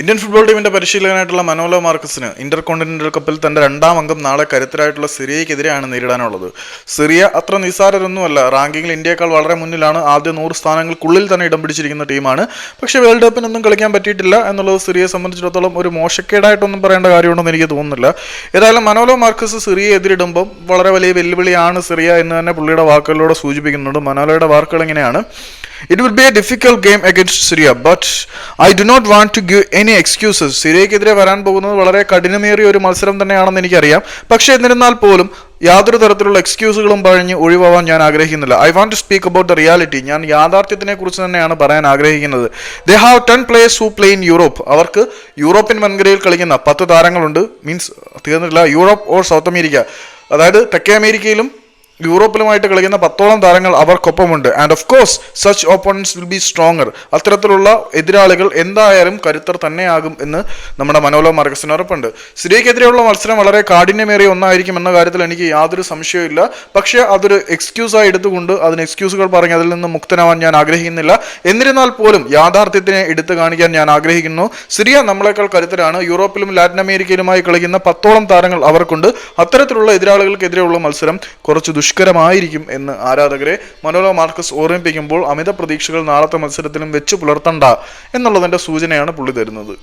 Indian football ടീമിന്റെ പരിശീലകനായിട്ടുള്ള Manolo മാർക്കസിന് ഇന്റർ കോണ്ടിനെന്റൽ കപ്പിൽ തന്റെ രണ്ടാം അംഗം നാളെ കരുത്തരായിട്ടുള്ള സിറിയയ്ക്കെതിരെയാണ് നേരിടാനുള്ളത്. സിറിയ അത്ര നിസ്സാരരൊന്നുമല്ല. റാങ്കിങ്ങിൽ ഇന്ത്യയേക്കാൾ വളരെ മുന്നിലാണ്. ആദ്യ നൂറ് സ്ഥാനങ്ങൾക്കുള്ളിൽ തന്നെ ഇടം പിടിച്ചിരിക്കുന്ന ടീമാണ്. പക്ഷേ വേൾഡ് കപ്പിനൊന്നും കളിക്കാൻ പറ്റിയിട്ടില്ല എന്നുള്ളത് സിറിയയെ സംബന്ധിച്ചിടത്തോളം ഒരു മോശക്കേടായിട്ടൊന്നും പറയേണ്ട കാര്യമുണ്ടെന്ന് എനിക്ക് തോന്നുന്നില്ല. ഏതായാലും മനോലോ മാർക്കസ് സിറിയെ എതിരിടുമ്പം വളരെ വലിയ വെല്ലുവിളിയാണ് സിറിയ എന്ന് തന്നെ പുള്ളിയുടെ വാക്കുകളിലൂടെ സൂചിപ്പിക്കുന്നുണ്ട്. മനോലയുടെ വാക്കുകൾ എങ്ങനെയാണ് it will be a difficult game not Syria but I do not want to give any excuses സിറിയക്കെതിരെ വരാൻ പോകുന്നത് വളരെ കഠിനമേറിയ ഒരു മത്സരം തന്നെയാണെന്ന് എനിക്കറിയാം. പക്ഷേ എന്നിരുന്നാൽ പോലും യാതൊരു തരത്തിലുള്ള എക്സ്ക്യൂസുകളും പറഞ്ഞ് ഒഴിവാവാൻ ഞാൻ ആഗ്രഹിക്കുന്നില്ല. I want to speak about the reality ഞാൻ യാഥാർത്ഥ്യത്തിനെ കുറിച്ച് തന്നെയാണ് പറയാൻ ആഗ്രഹിക്കുന്നത്. They have ten players who play in Europe അവർക്ക് യൂറോപ്യൻ വൻകരയിൽ കളിക്കുന്ന പത്ത് താരങ്ങളുണ്ട്. മീൻസ് തീർന്നിട്ടില്ല. യൂറോപ്പ് ഓർ സൗത്ത് അമേരിക്ക അതായത് തെക്കേ അമേരിക്കയിലും യൂറോപ്പിലുമായിട്ട് കളിക്കുന്ന പത്തോളം താരങ്ങൾ അവർക്കൊപ്പമുണ്ട്. And of course such opponents will be stronger അത്തരത്തിലുള്ള എതിരാളികൾ എന്തായാലും കരുത്തർ തന്നെയാകും എന്ന് നമ്മുടെ മനോലോ മാർഗസിന് ഉറപ്പുണ്ട്. സിറിയക്കെതിരെയുള്ള മത്സരം വളരെ കാഠിന്യമേറിയ ഒന്നായിരിക്കും എന്ന കാര്യത്തിൽ എനിക്ക് യാതൊരു സംശയവുമില്ല പക്ഷേ അതൊരു എക്സ്ക്യൂസായി എടുത്തുകൊണ്ട് അതിന് എക്സ്ക്യൂസുകൾ പറഞ്ഞ് അതിൽ നിന്ന് മുക്തനാവാൻ ഞാൻ ആഗ്രഹിക്കുന്നില്ല. എന്നിരുന്നാൽ പോലും യാഥാർത്ഥ്യത്തിനെ എടുത്തു കാണിക്കാൻ ഞാൻ ആഗ്രഹിക്കുന്നു. സിറിയ നമ്മളെക്കാൾ കരുത്തരാണ്. യൂറോപ്പിലും ലാറ്റിൻ അമേരിക്കയിലുമായി കളിക്കുന്ന പത്തോളം താരങ്ങൾ അവർക്കുണ്ട്. അത്തരത്തിലുള്ള എതിരാളികൾക്കെതിരെയുള്ള മത്സരം കുറച്ച് ദുഷ്കരമായിരിക്കും എന്ന് ആരാധകരെ മനോരമ മാർക്കസ് ഓർമ്മിപ്പിക്കുമ്പോൾ അമിത പ്രതീക്ഷകൾ നാളത്തെ മത്സരത്തിലും വെച്ച് പുലർത്തണ്ട എന്നുള്ളതിന്റെ സൂചനയാണ് പുള്ളി തരുന്നത്.